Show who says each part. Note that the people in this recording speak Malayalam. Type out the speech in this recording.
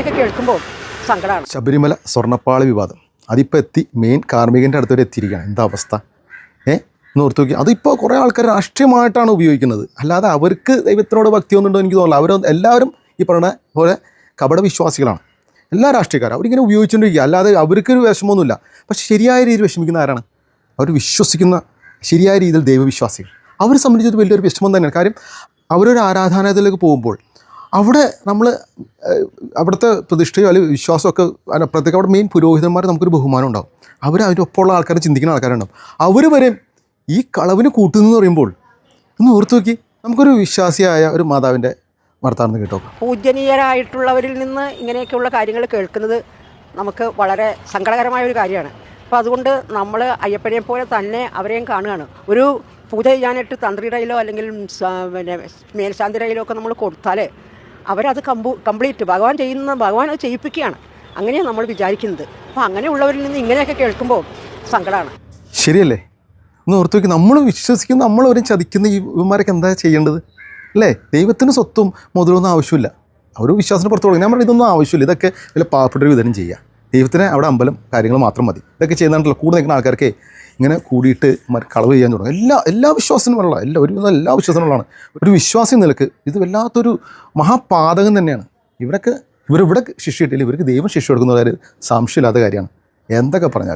Speaker 1: ഇങ്ങനെയൊക്കെ കേൾക്കുമ്പോൾ സങ്കടമാണ്
Speaker 2: ശബരിമല സ്വർണപ്പാളി വിവാദം. അതിപ്പോൾ എത്തി മെയിൻ കാർമ്മികന്റെ അടുത്ത് എത്തിയിരിക്കുകയാണ്. എന്താ അവസ്ഥ? ഏ? എന്ന് ഓർത്ത് നോക്കി അതിപ്പോൾ കുറേ ആൾക്കാർ രാഷ്ട്രീയമായിട്ടാണ് ഉപയോഗിക്കുന്നത്. അല്ലാതെ അവർക്ക് ദൈവത്തിനോട് ഭക്തി ഒന്നുണ്ടോ എനിക്ക് തോന്നില്ല അവർ എല്ലാവരും ഈ പറയുന്ന പോലെ കപട വിശ്വാസികളാണ്. എല്ലാ രാഷ്ട്രീയക്കാരും അവരിങ്ങനെ ഉപയോഗിച്ചുകൊണ്ടിരിക്കുക അല്ലാതെ അവർക്കൊരു വിഷമമൊന്നുമില്ല. പക്ഷേ ശരിയായ രീതിയിൽ വിഷമിക്കുന്ന ആരാണ്? അവർ വിശ്വസിക്കുന്ന ശരിയായ രീതിയിൽ ദൈവവിശ്വാസികൾ. അവരെ സംബന്ധിച്ചത് വലിയൊരു വിഷമം തന്നെയാണ്. കാര്യം അവരൊരു ആരാധനാലയത്തിലേക്ക് പോകുമ്പോൾ അവിടെ നമ്മൾ അവിടുത്തെ പ്രതിഷ്ഠയോ അല്ലെങ്കിൽ വിശ്വാസമൊക്കെ അതിനപ്പുറത്തേക്ക് അവിടെ മെയിൻ പുരോഹിതന്മാർ നമുക്കൊരു ബഹുമാനം ഉണ്ടാവും. അവർ അതിന്റെ ഒപ്പമുള്ള ആൾക്കാർ ചിന്തിക്കുന്ന ആൾക്കാരുണ്ടാവും അവർ വരെ ഈ കളവിന് കൂട്ടുന്നു പറയുമ്പോൾ ഒന്ന് ഓർത്ത് നോക്കി. നമുക്കൊരു വിശ്വാസിയായ ഒരു മാതാവിന്റെ വർത്താനം കേട്ടോ
Speaker 1: പൂജനീയരായിട്ടുള്ളവരിൽ നിന്ന് ഇങ്ങനെയൊക്കെയുള്ള കാര്യങ്ങൾ കേൾക്കുന്നത് നമുക്ക് വളരെ സങ്കടകരമായ ഒരു കാര്യമാണ്. അപ്പോൾ അതുകൊണ്ട് നമ്മൾ അയ്യപ്പനെ പോലെ തന്നെ അവരെയും കാണുകയാണ്. ഒരു പൂജ ചെയ്യാനായിട്ട് തന്ത്രിയുടെയിലോ അല്ലെങ്കിൽ പിന്നെ മേൽശാന്തിരയിലോ ഒക്കെ നമ്മൾ കൊടുത്താൽ അവരത് കമ്പു കംപ്ലീറ്റ് ഭഗവാൻ ചെയ്യുന്ന ഭഗവാൻ അത് ചെയ്യിപ്പിക്കുകയാണ്. അങ്ങനെയാണ് നമ്മൾ വിചാരിക്കുന്നത്. അപ്പോൾ അങ്ങനെയുള്ളവരിൽ നിന്ന് ഇങ്ങനെയൊക്കെ കേൾക്കുമ്പോൾ സങ്കടമാണ്
Speaker 2: ശരിയല്ലേ? ഒന്ന് ഓർത്ത് വയ്ക്കും നമ്മൾ വിശ്വസിക്കുന്ന നമ്മളവരും ചതിക്കുന്ന. ഇവന്മാരൊക്കെ എന്താ ചെയ്യേണ്ടത്? അല്ലേ? ദൈവത്തിന് സ്വത്തും മുതലൊന്നും ആവശ്യമില്ല. അവർ വിശ്വാസത്തിന് പുറത്തു കൊടുക്കും. ഞാൻ ഇതൊന്നും ആവശ്യമില്ല. ഇതൊക്കെ വലിയ പാവപ്പെട്ടൊരു വിതരണം ചെയ്യുക ദൈവത്തിന് അവിടെ അമ്പലം കാര്യങ്ങൾ മാത്രം മതി. ഇതൊക്കെ ചെയ്യുന്നുണ്ടല്ലോ കൂടെ നിൽക്കുന്ന ആൾക്കാർക്ക് ഇങ്ങനെ കൂടിയിട്ട് കളവ് ചെയ്യാൻ തുടങ്ങും. എല്ലാ എല്ലാ വിശ്വാസത്തിനുമുള്ള എല്ലാ ഒരു എല്ലാ വിശ്വാസത്തിനുള്ളതാണ് ഒരു വിശ്വാസി നിലയ്ക്ക് ഇത് വല്ലാത്തൊരു മഹാപാതകം തന്നെയാണ്. ഇവരൊക്കെ ഇവരിവിടെ ശിക്ഷ കിട്ടിയില്ല. ഇവർക്ക് ദൈവം ശിക്ഷ കൊടുക്കുന്ന കാര്യം സംശയമില്ലാത്ത കാര്യമാണ്. എന്തൊക്കെ പറഞ്ഞാൽ